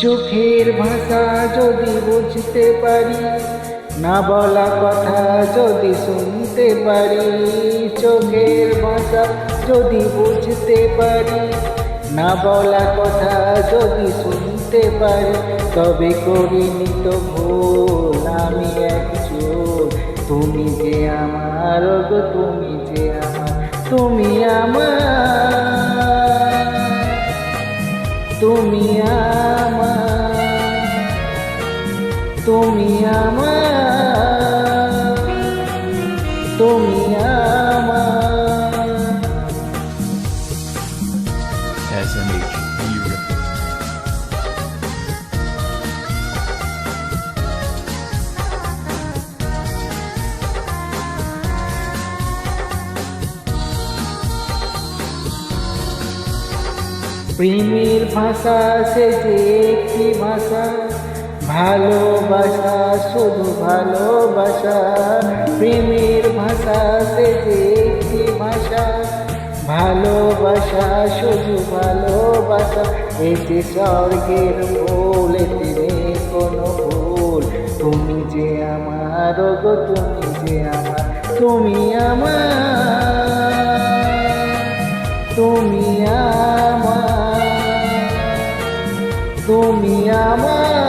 চোখের ভাষা যদি বুঝতে পারি, না বলা কথা যদি শুনতে পারি, চোখের ভাষা যদি বুঝতে পারি, না বলা কথা যদি শুনতে পারি, তবে করিনি তো ভুল, আমি একজন। তুমি যে আমার তুমি যে আমার, তুমি আমার। তুমি আমার তুমি আমার তুমি আমার। প্রেমের ভাষা, সে যে একটি ভাষা। ভালোবাসা, শুধু ভালোবাসা। প্রেমের ভাষা, সে যে একটি ভাষা। ভালোবাসা, শুধু ভালোবাসা। এতে স্বর্গের ভুল, এতে কোনো ভুল। তুমি যে আমার গো তুমি যে আমার, তুমি আমার। তুমি আমার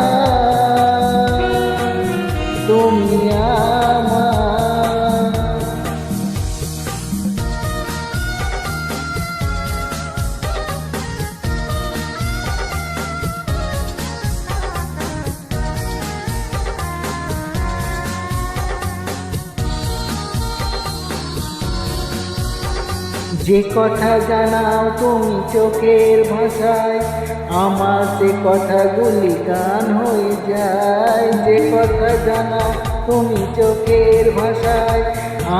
যে কথা জানাও তুমি চোখের ভাষায়, আমার সে কথাগুলি গান হয়ে যায়। যে কথা জানাও তুমি চোখের ভাষায়,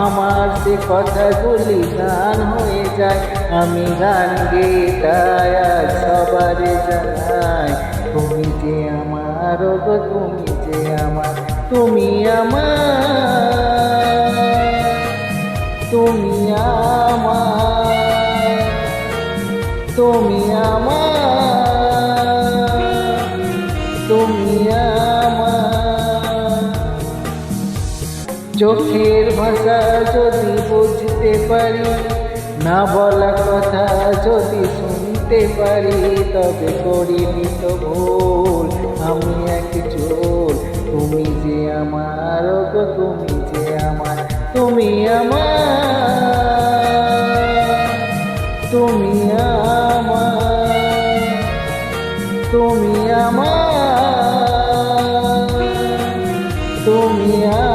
আমার সে কথাগুলি গান হয়ে যায়। আমি গান গেয়ে তাই আজ সবারে জানাই, তুমি যে আমার তুমি যে আমার, তুমি আমার তুমি তুমি চোখের ভাষা যদি বুঝতে পারি, না বলা কথা যদি শুনতে পারি, তবে করিনি তো ভুল, আমি এক চোর। তুমি যে আমার গো, তুমি যে আমার, তুমি আমার তুমি আমার। তুমি আমার। তুমি আমার।